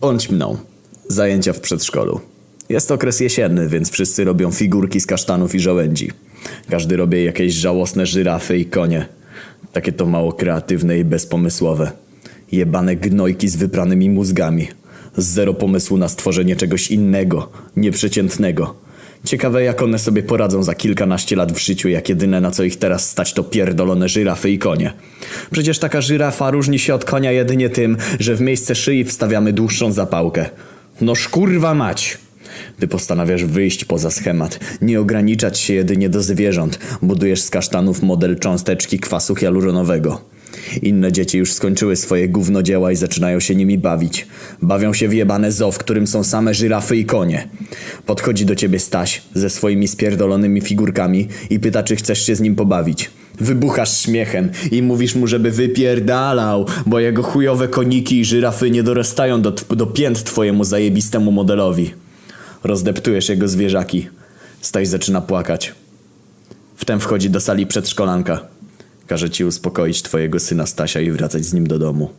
Bądź mną. Zajęcia w przedszkolu. Jest okres jesienny, więc wszyscy robią figurki z kasztanów i żołędzi. Każdy robi jakieś żałosne żyrafy i konie. Takie to mało kreatywne i bezpomysłowe. Jebane gnojki z wypranymi mózgami. Zero pomysłu na stworzenie czegoś innego, nieprzeciętnego. Ciekawe jak one sobie poradzą za kilkanaście lat w życiu, jak jedyne na co ich teraz stać to pierdolone żyrafy i konie. Przecież taka żyrafa różni się od konia jedynie tym, że w miejsce szyi wstawiamy dłuższą zapałkę. No szkurwa mać! Ty postanawiasz wyjść poza schemat, nie ograniczać się jedynie do zwierząt, budujesz z kasztanów model cząsteczki kwasu hialuronowego. Inne dzieci już skończyły swoje gównodzieła i zaczynają się nimi bawić. Bawią się w jebane zoo, w którym są same żyrafy i konie. Podchodzi do ciebie Staś ze swoimi spierdolonymi figurkami i pyta, czy chcesz się z nim pobawić. Wybuchasz śmiechem i mówisz mu, żeby wypierdalał, bo jego chujowe koniki i żyrafy nie dorastają do, do pięt twojemu zajebistemu modelowi. Rozdeptujesz jego zwierzaki. Staś zaczyna płakać. Wtem wchodzi do sali przedszkolanka. Każe ci uspokoić twojego syna Stasia i wracać z nim do domu.